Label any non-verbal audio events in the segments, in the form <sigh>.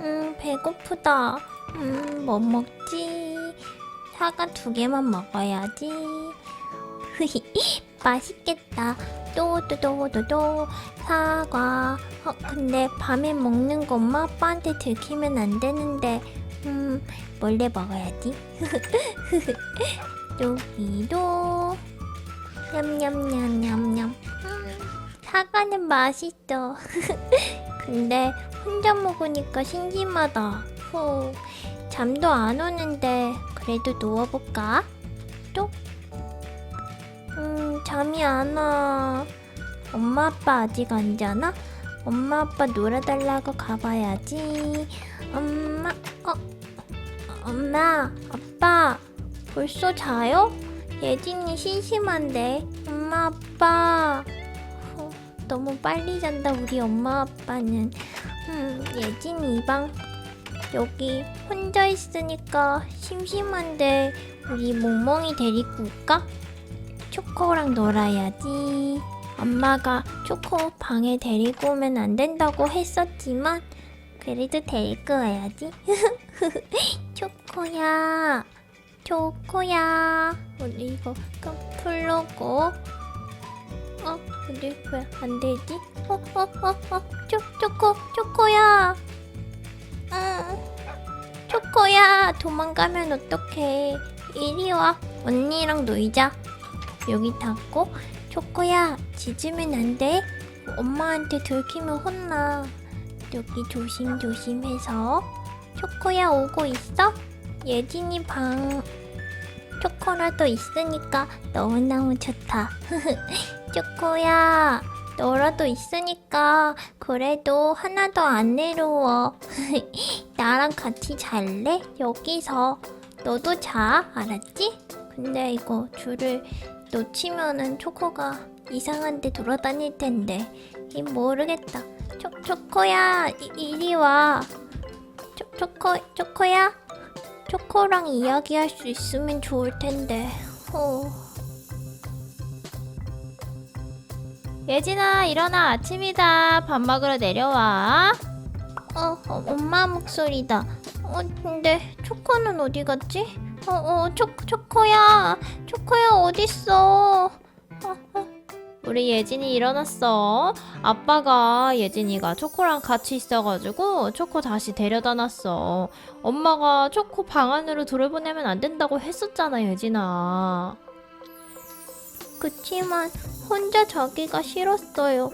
음, 배고프다. 음, 뭐 먹지? 사과 두 개만 먹어야지. 흐히, <laughs> 맛있겠다. 또또또또또 사과. 어, 근데 밤에 먹는 거 엄마 아빠한테 들키면 안 되는데. 음, 몰래 먹어야지. <laughs> 여기도 냠냠냠냠냠. 음, 사과는 맛있어. <laughs> 근데 혼자 먹으니까 심심하다. 후, 잠도 안 오는데 그래도 누워볼까? 또? 음, 잠이 안 와. 엄마 아빠 아직 안 자나? 엄마 아빠 놀아달라고 가봐야지. 엄마, 어, 엄마, 아빠, 벌써 자요? 예진이 심심한데. 엄마, 아빠. 후, 너무 빨리 잔다 우리 엄마 아빠는. 음, 예진 이 방 여기 혼자 있으니까 심심한데 우리 몽몽이 데리고 올까? 초코랑 놀아야지. 엄마가 초코 방에 데리고 오면 안 된다고 했었지만 그래도 데리고 와야지. <laughs> 초코야, 초코야. 우리 이거 좀 풀르고. 어, 근데 왜 안 되지? 어, 어, 어, 어, 초, 초코, 초코야. 응, 초코야. 도망가면 어떡해. 이리 와. 언니랑 놀자. 여기 닫고. 초코야, 짖으면 안 돼. 엄마한테 들키면 혼나. 여기 조심조심해서. 초코야, 오고 있어? 예진이 방 초코라도 있으니까 너무너무 좋다. <laughs> 초코야, 너라도 있으니까 그래도 하나도 안 외로워. <laughs> 나랑 같이 잘래? 여기서. 너도 자, 알았지? 근데 이거 줄을 놓치면은 초코가 이상한 데 돌아다닐 텐데. 이 모르겠다. 초, 초코야, 이, 이리 와. 초, 초코, 초코야? 초코랑 이야기할 수 있으면 좋을 텐데. 어. 예진아 일어나 아침이다 밥 먹으러 내려와 어, 어, 엄마 목소리다. 어, 근데 초코는 어디 갔지? 어, 어, 초, 초코야. 초코야, 어딨어? 어, 어, 우리 예진이 일어났어 아빠가 예진이가 초코랑 같이 있어가지고 초코 다시 데려다 놨어 엄마가 초코 방 안으로 들어보내면 안 된다고 했었잖아 예진아 그치만 혼자 자기가 싫었어요.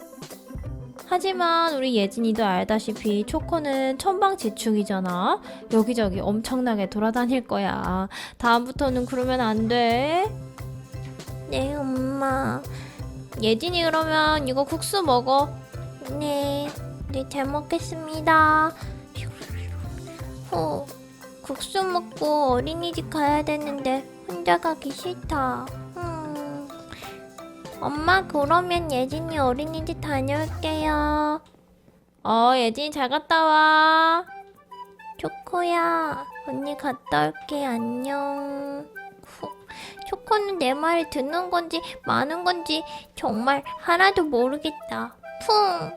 하지만 우리 예진이도 알다시피 초코는 천방지축이잖아 여기저기 엄청나게 돌아다닐 거야 다음부터는 그러면 안 돼 네, 엄마. 예진이 그러면 이거 국수 먹어 네, 네, 잘 먹겠습니다. 어, 국수 먹고 어린이집 가야 되는데 혼자 가기 싫다. 음. 엄마, 그러면 예진이 어린이집 다녀올게요. 어 예진이 잘 갔다 와 초코야, 언니 갔다 올게, 안녕. 후, 초코는 내 말을 듣는 건지 마는 건지 정말 하나도 모르겠다. 풍!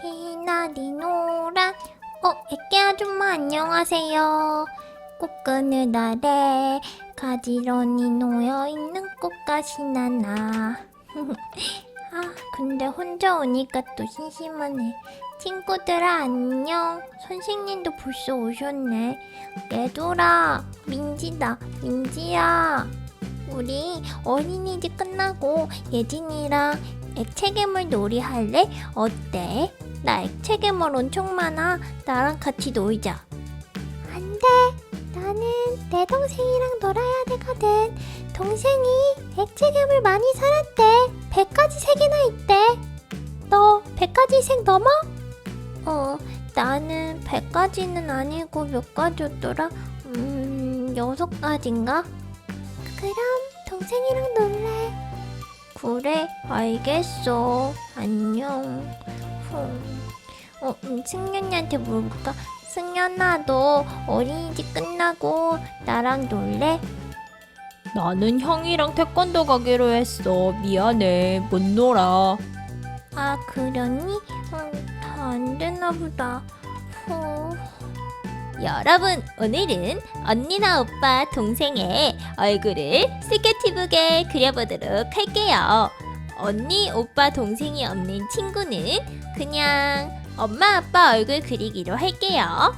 기나리노란 어, 애깨 아줌마 안녕하세요. 꽃 그늘 아래 가지런히 놓여있는 꽃가시 나나. <laughs> 아, 근데 혼자 오니까 또 심심하네. 친구들아 안녕. 선생님도 벌써 오셨네. 얘들아, 민지다. 민지야. 우리 어린이집 끝나고 예진이랑 액체괴물 놀이 할래? 어때? 나 액체괴물 엄청 많아. 나랑 같이 놀자. 안 돼. 나는 내 동생이랑 놀아야 되거든. 동생이 액체괴물 많이 살았대. 100가지 색이나 있대. 너 100가지 색 넘어? 어, 나는 100가지는 아니고 몇 가지였더라? 음, 여섯 가지인가? 그럼 동생이랑 놀래. 그래, 알겠어. 안녕. 흠. 어, 음, 승현이한테 물어볼까? 승현아, 너 어린이집 끝나고 나랑 놀래? 나는 형이랑 태권도 가기로 했어 미안해 못 놀아 아 그러니? 음, 다안 되나 보다. 어, 여러분, 오늘은 언니나 오빠, 동생의 얼굴을 스케치북에 그려보도록 할게요. 언니, 오빠, 동생이 없는 친구는 그냥 엄마, 아빠 얼굴 그리기로 할게요.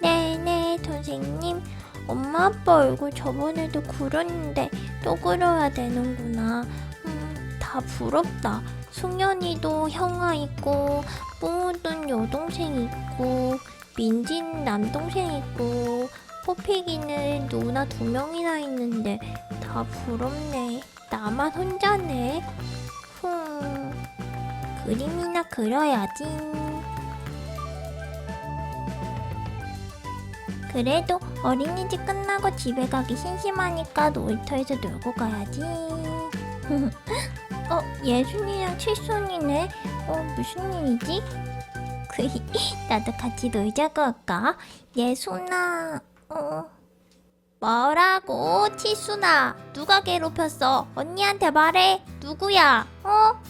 네네 선생님. 엄마 아빠 얼굴 저번에도 그렸는데 또 그려야 되는구나. 음, 다 부럽다. 승현이도 형아 있고 뿡우든 여동생 있고 민진 남동생 있고 포피기는 누나 두 명이나 있는데 다 부럽네. 나만 혼자네. 흠. 그림이나 그려야지. 그래도 어린이집 끝나고 집에 가기 심심하니까 놀이터에서 놀고 가야지. <laughs> 어, 예순이랑 칠순이네. 어, 무슨 일이지? <laughs> 나도 같이 놀자고 할까? 예순아, 어. 뭐라고? 칠순아, 누가 괴롭혔어? 언니한테 말해. 누구야? 어?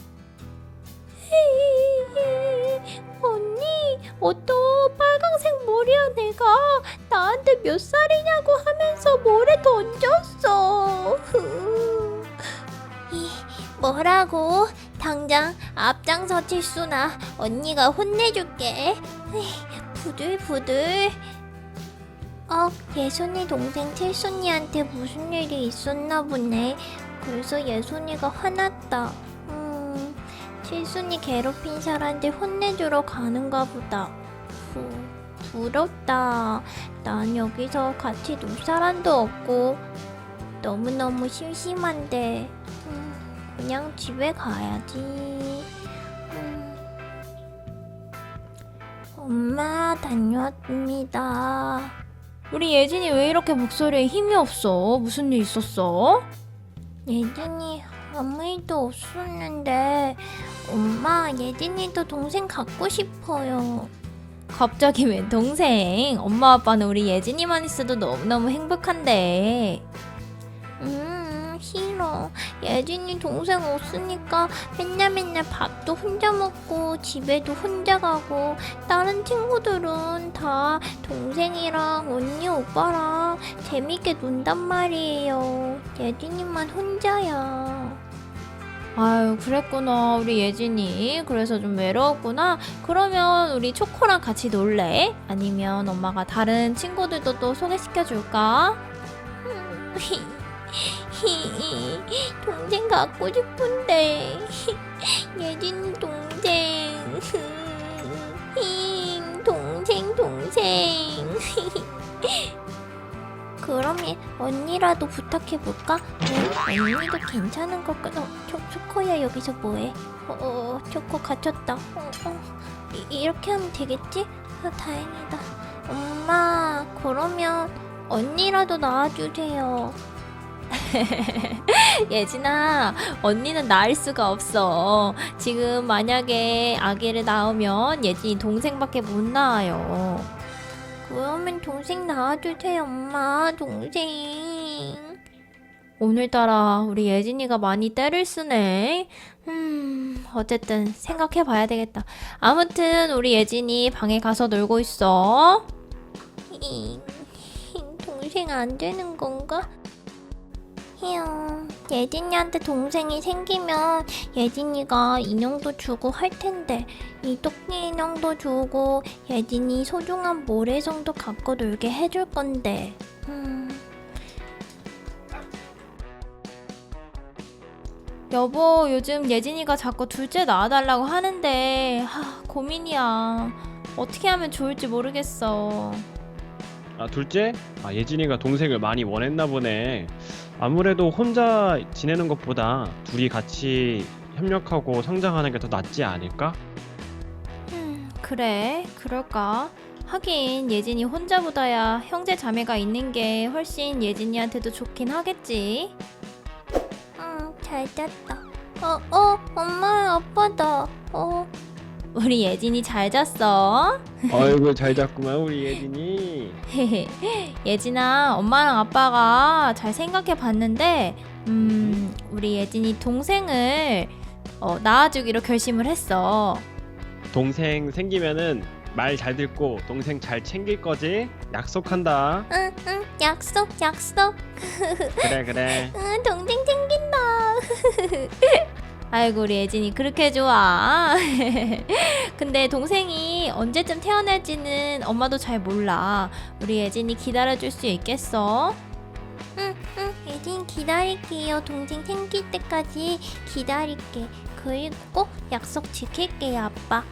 몇 살이냐고 하면서 모래 던졌어. 이, 뭐라고? 당장 앞장서 칠수나 언니가 혼내줄게. 부들부들. 어, 예순이 동생 칠순이한테 무슨 일이 있었나 보네. 그래서 예순이가 화났다. 음, 칠순이 괴롭힌 사람한테 혼내주러 가는가 보다. 후, 부럽다. 난 여기서 같이 놀 사람도 없고 너무너무 심심한데 음, 그냥 집에 가야지. 음. 엄마 다녀왔습니다. 우리 예진이 왜 이렇게 목소리에 힘이 없어? 무슨 일 있었어? 예진이 아무 일도 없었는데 엄마 예진이도 동생 갖고 싶어요. 갑자기 웬 동생? 엄마 아빠는 우리 예진이만 있어도 너무너무 행복한데. 음 싫어. 예진이 동생 없으니까 맨날 맨날 밥도 혼자 먹고 집에도 혼자 가고 다른 친구들은 다 동생이랑 언니 오빠랑 재밌게 논단 말이에요. 예진이만 혼자야. 아유, 그랬구나. 우리 예진이. 그래서 좀 외로웠구나. 그러면 우리 초코랑 같이 놀래? 아니면 엄마가 다른 친구들도 또 소개시켜 줄까? 동생 갖고 싶은데 예진이 동생 힝, 동생 동생 그러면 언니라도 부탁해볼까? 응, 언니도 괜찮은 것 같아 어, 초, 초코야 여기서 뭐해? 어, 어 초코 갇혔다 어, 어, 이, 이렇게 하면 되겠지? 아, 다행이다 엄마 그러면 언니라도 낳아주세요 <laughs> 예진아, 언니는 낳을 수가 없어. 지금 만약에 아기를 낳으면 예진이 동생밖에 못 낳아요. 그러면 동생 낳아주세요 엄마 동생 오늘따라 우리 예진이가 많이 때를 쓰네. 음, 어쨌든 생각해 봐야 되겠다. 아무튼 우리 예진이 방에 가서 놀고 있어. 동생 안 되는 건가? 휴, 예진이한테 동생이 생기면 예진이가 인형도 주고 할 텐데 이 토끼 인형도 주고 예진이 소중한 모래성도 갖고 놀게 해줄 건데 음, 여보, 요즘 예진이가 자꾸 둘째 낳아달라고 하는데, 하, 고민이야. 어떻게 하면 좋을지 모르겠어. 아 둘째? 아 예진이가 동생을 많이 원했나 보네. 아무래도 혼자 지내는 것보다 둘이 같이 협력하고 성장하는 게 더 낫지 않을까? 음, 그래, 그럴까? 하긴 예진이 혼자보다야 형제 자매가 있는 게 훨씬 예진이한테도 좋긴 하겠지. 음, 잘 잤다 어, 어, 엄마 아빠다 어, 우리 예진이 잘 잤어? 아이고 잘 잤구만 우리 예진이. <laughs> 예진아, 엄마랑 아빠가 잘 생각해 봤는데, 음, 우리 예진이 동생을 어, 낳아주기로 결심을 했어. 동생 생기면은 말 잘 듣고 동생 잘 챙길 거지? 약속한다. 응, 응, 약속, 약속. <laughs> 그래 그래. 응, 동생 챙긴다. <laughs> 아이고 우리 예진이 그렇게 좋아. <laughs> 근데 동생이 언제쯤 태어날지는 엄마도 잘 몰라. 우리 예진이 기다려줄 수 있겠어? 응, 응, 예진 기다릴게요. 동생 생길 때까지 기다릴게. 그리고 꼭 약속 지킬게요, 아빠.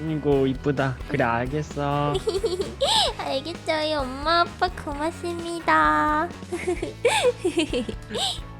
이고 이쁘다. 그래 알겠어. <laughs> 알겠어요, 엄마, 아빠 고맙습니다. <laughs>